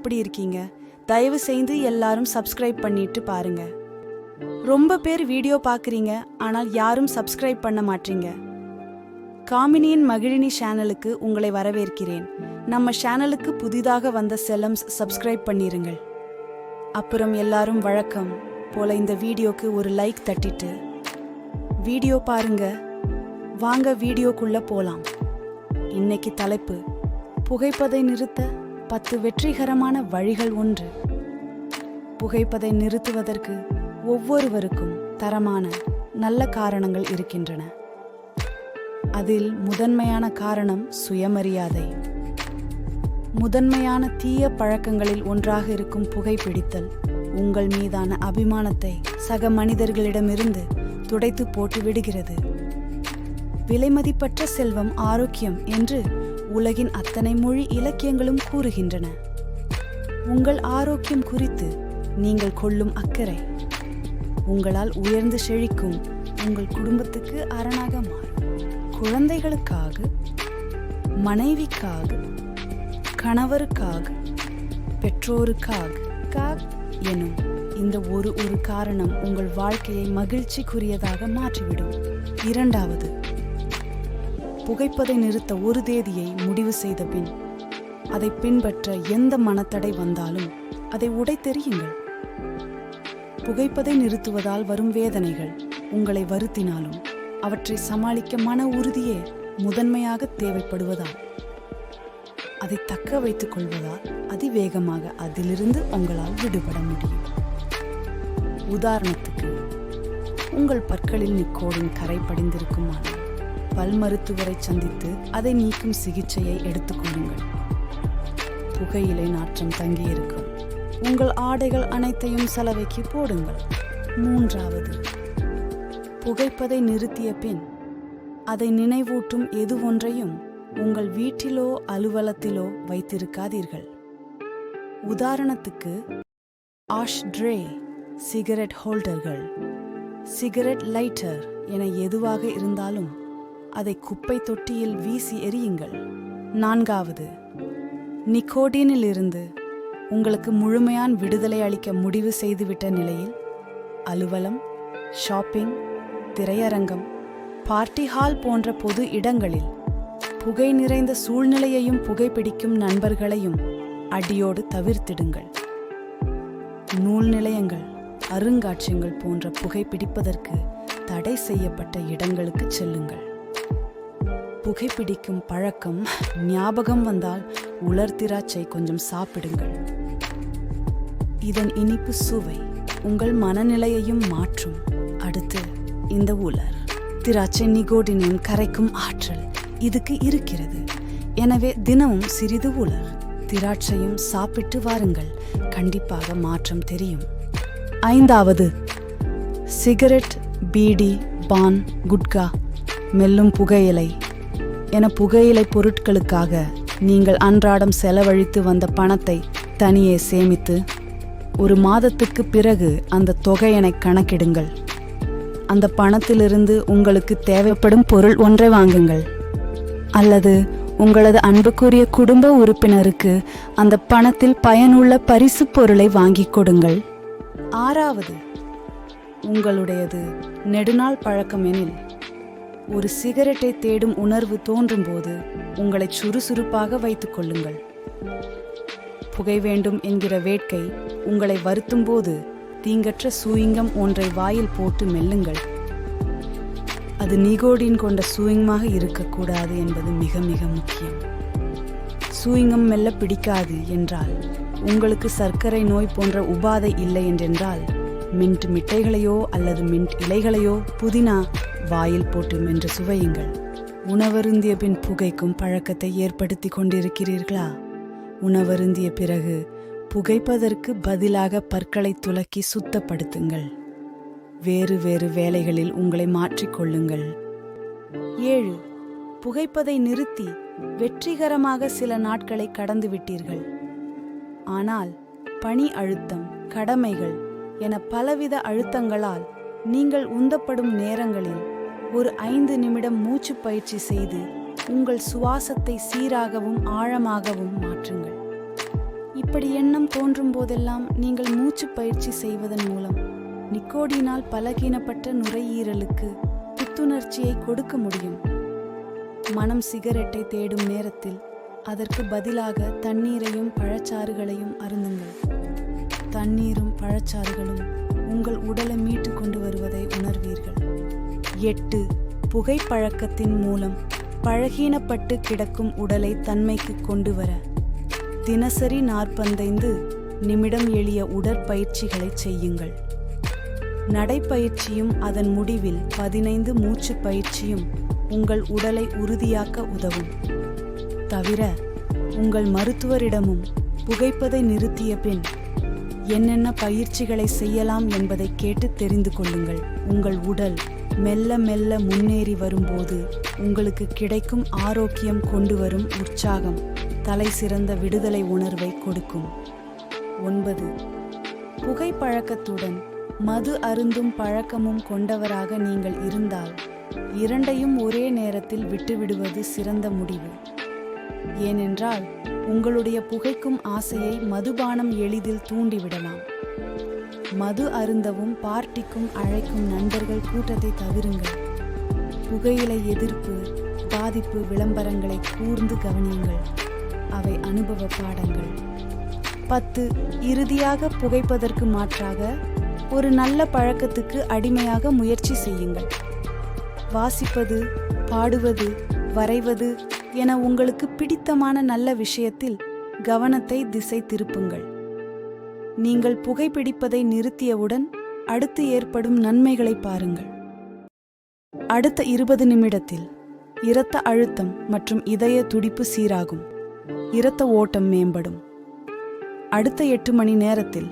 எப்படி இருக்கீங்க? தயவு செய்து எல்லாரும் சப்ஸ்கிரைப் பண்ணிட்டு பாருங்க. ரொம்ப பேர் வீடியோ பார்க்குறீங்க ஆனால் யாரும் சப்ஸ்கிரைப் பண்ண மாட்டீங்க. காமினியின் மகிழினி சேனலுக்கு உங்களை வரவேற்கிறேன். நம்ம சேனலுக்கு புதிதாக வந்த செலம்ஸ் சப்ஸ்கிரைப் பண்ணிருங்கள். அப்புறம் எல்லாரும் வழக்கம் போல இந்த வீடியோக்கு ஒரு லைக் தட்டிட்டு வீடியோ பாருங்க. வாங்க வீடியோக்குள்ள போலாம். இன்னைக்கு தலைப்பு புகைப்பதை நிறுத்த பத்து வெற்றிகரமான வழிகள் ஒன்று. புகைப்பதை நிறுத்துவதற்கு ஒவ்வொருவருக்கும் தரமான நல்ல காரணங்கள் இருக்கின்றன. அதில் முதன்மையான காரணம் சுயமரியாதை. முதன்மையான தீய பழக்கங்களில் ஒன்றாக இருக்கும் புகைப்பிடித்தல் உங்கள் மீதான அபிமானத்தை சக மனிதர்களிடமிருந்து துடைத்து போட்டு விடுகிறது விலைமதிப்பற்ற செல்வம் ஆரோக்கியம் என்று உலகின் அத்தனை மொழி இலக்கியங்களும் கூறுகின்றன. உங்கள் ஆரோக்கியம் குறித்து நீங்கள் கொள்ளும் அக்கறை உங்களால் உயர்ந்து செழிக்கும் உங்கள் குடும்பத்துக்கு அரணாக மாறும். குழந்தைகளுக்காக மனைவிக்காக கணவருக்காக பெற்றோருக்காக காக் எனும் இந்த ஒரு ஒரு காரணம் உங்கள் வாழ்க்கையை மகிழ்ச்சிக்குரியதாக மாற்றிவிடும். இரண்டாவது புகைப்பதை நிறுத்த ஒரு தேதியை முடிவு செய்த பின் அதை பின்பற்ற எந்த மனத்தடை வந்தாலும் அதை உடைத்தெறியுங்கள் புகைப்பதை நிறுத்துவதால் வரும் வேதனைகள் உங்களை வருத்தினாலும் அவற்றை சமாளிக்க மன உறுதியே முதன்மையாக தேவைப்படுவதால். அதை தக்க வைத்துக் கொள்வதால் அதிவேகமாக அதிலிருந்து உங்களால் விடுபட முடியும். உதாரணத்துக்கு உங்கள் பற்களில் நிக்கோடின் கரை படிந்திருக்குமானால் பல் மருத்துவரை சந்தித்து அதை நீக்கும் சிகிச்சையை எடுத்துக்கொள்ளுங்கள் புகையிலை நாற்றம் தங்கியிருக்கும். உங்கள் ஆடைகள் அனைத்தையும் சலவைக்கு போடுங்கள். மூன்றாவது புகைப்பதை நிறுத்திய பின் அதை நினைவூட்டும் எது ஒன்றையும் உங்கள் வீட்டிலோ அலுவலத்திலோ வைத்திருக்காதீர்கள். உதாரணத்துக்கு ஆஷ் ட்ரே சிகரெட் ஹோல்டர்கள் சிகரெட் லைட்டர் என எதுவாக இருந்தாலும் அதை குப்பை தொட்டியில் வீசி எறியுங்கள். நான்காவது நிக்கோடினிலிருந்து உங்களுக்கு முழுமையான விடுதலை அளிக்க முடிவு செய்துவிட்ட நிலையில் அலுவலம் ஷாப்பிங் திரையரங்கம் பார்ட்டி ஹால் போன்ற பொது இடங்களில் புகை நிறைந்த சூழ்நிலையையும் புகைப்பிடிக்கும் நண்பர்களையும் அடியோடு தவிர்த்திடுங்கள். நூல் நிலையங்கள் அருங்காட்சியங்கள் போன்ற புகைப்பிடிப்பதற்கு தடை செய்யப்பட்ட இடங்களுக்கு செல்லுங்கள். புகைப்பிடிக்கும் பழக்கம் ஞாபகம் வந்தால் உலர் திராட்சை கொஞ்சம் சாப்பிடுங்கள். இதன் இனிப்பு சுவை உங்கள் மனநிலையையும் மாற்றும். அடுத்து இந்த உலர் திராட்சை நிகோடினின் கரைக்கும் ஆற்றல் இதுக்கு இருக்கிறது. எனவே தினமும் சிறிது உலர் திராட்சையும் சாப்பிட்டு வாருங்கள். கண்டிப்பாக மாற்றம் தெரியும். ஐந்தாவது சிகரெட் பீடி பான் குட்கா மெல்லும் புகையிலை. என புகையிலை பொருட்களுக்காக நீங்கள் அன்றாடம் செலவழித்து வந்த பணத்தை தனியே சேமித்து ஒரு மாதத்துக்கு பிறகு அந்த தொகையினை கணக்கிடுங்கள். அந்த பணத்திலிருந்து உங்களுக்கு தேவைப்படும் பொருள் ஒன்றை வாங்குங்கள். அல்லது உங்களது அன்புக்குரிய குடும்ப உறுப்பினருக்கு அந்த பணத்தில் பயனுள்ள பரிசு பொருளை வாங்கி கொடுங்கள். ஆறாவது உங்களுடையது நெடுநாள் பழக்கம் எனில் ஒரு சிகரெட்டை தேடும் உணர்வு தோன்றும் போது உங்களை சுறுசுறுப்பாக வைத்துக் கொள்ளுங்கள். புகை வேண்டும் என்கிற வேட்கை உங்களை வருத்தும் போது தீங்கற்ற சூயிங்கம் ஒன்றை வாயில் போட்டு மெல்லுங்கள். அது நிகோடின் கொண்ட சூயிங்கமாக இருக்கக்கூடாது என்பது மிக மிக முக்கியம். சூயிங்கம் மெல்ல பிடிக்காது என்றால் உங்களுக்கு சர்க்கரை நோய் போன்ற உபாதை இல்லை என்றென்றால் மின்ட் மிட்டைகளையோ அல்லது மின்ட் இலைகளையோ புதினா வாயில் போட்டு மென்று சுவையுங்கள். உணவருந்திய பின் புகைக்கும் பழக்கத்தை ஏற்படுத்தி கொண்டிருக்கிறீர்களா? உணவருந்திய பிறகு புகைப்பதற்கு பதிலாக பற்களை துலக்கி சுத்தப்படுத்துங்கள். வேறு வேறு வேலைகளில் உங்களை மாற்றிக்கொள்ளுங்கள் ஏழு. புகைப்பதை நிறுத்தி வெற்றிகரமாக சில நாட்களை கடந்து விட்டீர்கள். ஆனால் பணி அழுத்தம் கடமைகள் என பலவித அழுத்தங்களால் நீங்கள் உந்தப்படும் நேரங்களில் ஒரு ஐந்து நிமிடம் மூச்சு பயிற்சி செய்து உங்கள் சுவாசத்தை சீராகவும் ஆழமாகவும் மாற்றுங்கள். இப்படி எண்ணம் தோன்றும் போதெல்லாம் நீங்கள் மூச்சு பயிற்சி செய்வதன் மூலம் நிக்கோடினால் பலகீனப்பட்ட நுரையீரலுக்கு புத்துணர்ச்சியை கொடுக்க முடியும். மனம் சிகரெட்டை தேடும் நேரத்தில் அதற்கு பதிலாக தண்ணீரையும் பழச்சாறுகளையும் அருந்துங்கள். தண்ணீரும் பழச்சாறுகளும் உங்கள் உடலை மீட்டு கொண்டு வருவதை உணர்வீர்கள். எட்டு புகைப்பழக்கத்தின் மூலம் பழகீனப்பட்டு கிடக்கும் உடலை தன்மைக்கு கொண்டு வர. தினசரி நாற்பத்தைந்து நிமிடம் எளிய உடற்பயிற்சிகளை செய்யுங்கள். நடைப்பயிற்சியும் அதன் முடிவில் பதினைந்து மூச்சு பயிற்சியும் உங்கள் உடலை உறுதியாக்க உதவும். தவிர உங்கள் மருத்துவரிடமும் புகைப்பதை நிறுத்திய பின் என்னென்ன பயிற்சிகளை செய்யலாம் என்பதை கேட்டு தெரிந்து கொள்ளுங்கள். உங்கள் உடல் மெல்ல மெல்ல முன்னேறி வரும்போது உங்களுக்கு கிடைக்கும் ஆரோக்கியம் கொண்டு வரும் உற்சாகம் தலை சிறந்த விடுதலை உணர்வை கொடுக்கும். ஒன்பது. புகைப்பழக்கத்துடன் மது அருந்தும் பழக்கமும் கொண்டவராக நீங்கள் இருந்தால் இரண்டையும் ஒரே நேரத்தில் விட்டுவிடுவது சிறந்த முடிவு. ஏனென்றால் உங்களுடைய புகைக்கும் ஆசையை மதுபானம் எளிதில் தூண்டிவிடலாம். மது அருந்தவும் பார்ட்டிக்கும் அழைக்கும் நண்பர்கள் கூட்டத்தை தவிருங்கள். புகையிலை எதிர்ப்பு பாதிப்பு விளம்பரங்களை கூர்ந்து கவனியுங்கள். அவை அனுபவ பாடங்கள். பத்து இறுதியாக புகைப்பதற்கு மாற்றாக ஒரு நல்ல பழக்கத்துக்கு அடிமையாக முயற்சி செய்யுங்கள். வாசிப்பது பாடுவது வரைவது என உங்களுக்கு பிடித்தமான நல்ல விஷயத்தில் கவனத்தை திசை திருப்புங்கள். நீங்கள் புகைப்பிடிப்பதை நிறுத்தியவுடன் அடுத்து ஏற்படும் நன்மைகளை பாருங்கள். அடுத்த இருபது நிமிடத்தில் இரத்த அழுத்தம் மற்றும் இதய துடிப்பு சீராகும். இரத்த ஓட்டம் மேம்படும். அடுத்த எட்டு மணி நேரத்தில்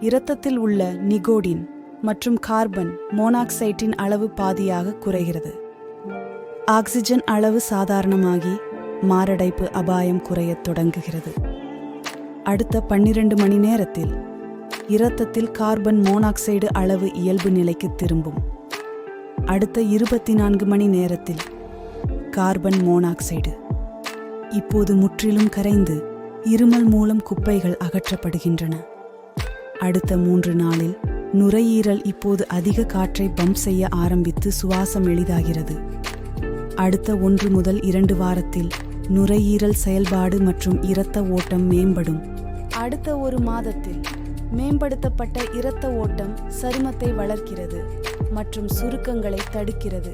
இரத்தத்தில் உள்ள நிகோடின் மற்றும் கார்பன் மோனாக்சைட்டின் அளவு பாதியாக குறைகிறது. ஆக்சிஜன் அளவு சாதாரணமாகி மாரடைப்பு அபாயம் குறையத் தொடங்குகிறது. அடுத்த பன்னிரண்டு மணி நேரத்தில் இரத்தத்தில் கார்பன் மோனாக்சைடு அளவு இயல்பு நிலைக்கு திரும்பும். அடுத்த இருபத்தி நான்கு மணி நேரத்தில் கார்பன் மோனாக்சைடு. இப்போது முற்றிலும் கரைந்து இருமல் மூலம் குப்பைகள் அகற்றப்படுகின்றன. அடுத்த மூன்று நாளில் நுரையீரல் இப்போது அதிக காற்றை பம்ப் செய்ய ஆரம்பித்து சுவாசம் எளிதாகிறது. அடுத்த ஒன்று முதல் இரண்டு வாரத்தில் நுரையீரல் செயல்பாடு மற்றும் இரத்த ஓட்டம் மேம்படும். அடுத்த ஒரு மாதத்தில் மேம்படுத்தப்பட்ட இரத்த ஓட்டம் சருமத்தை வளர்க்கிறது மற்றும் சுருக்கங்களை தடுக்கிறது.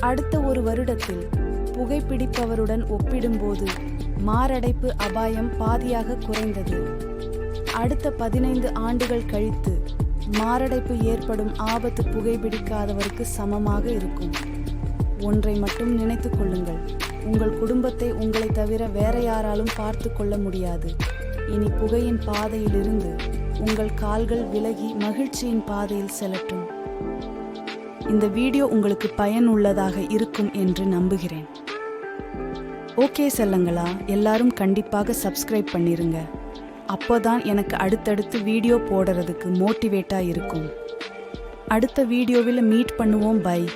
அடுத்த ஒரு வருடத்தில் புகைப்பிடிப்பவருடன் ஒப்பிடும்போது மாரடைப்பு அபாயம் பாதியாக குறைந்தது. அடுத்த பதினைந்து ஆண்டுகள் கழித்து மாரடைப்பு ஏற்படும் ஆபத்து புகைப்பிடிக்காதவருக்கு சமமாக இருக்கும். ஒன்றை மட்டும் நினைத்து கொள்ளுங்கள். உங்கள் குடும்பத்தை உங்களை தவிர வேற யாராலும் பார்த்து கொள்ள முடியாது. இனி புகையின் பாதையிலிருந்து உங்கள் கால்கள் விலகி மகிழ்ச்சியின் பாதையில் செல்லட்டும். இந்த வீடியோ உங்களுக்கு பயனுள்ளதாக இருக்கும் என்று நம்புகிறேன். ஓகே செல்லங்களா எல்லாரும் கண்டிப்பாக சப்ஸ்கிரைப் பண்ணிருங்க. அப்போதான் எனக்கு அடுத்தடுத்து வீடியோ போடுறதுக்கு மோட்டிவேட்டாக இருக்கும். அடுத்த வீடியோவில் மீட் பண்ணுவோம் பை.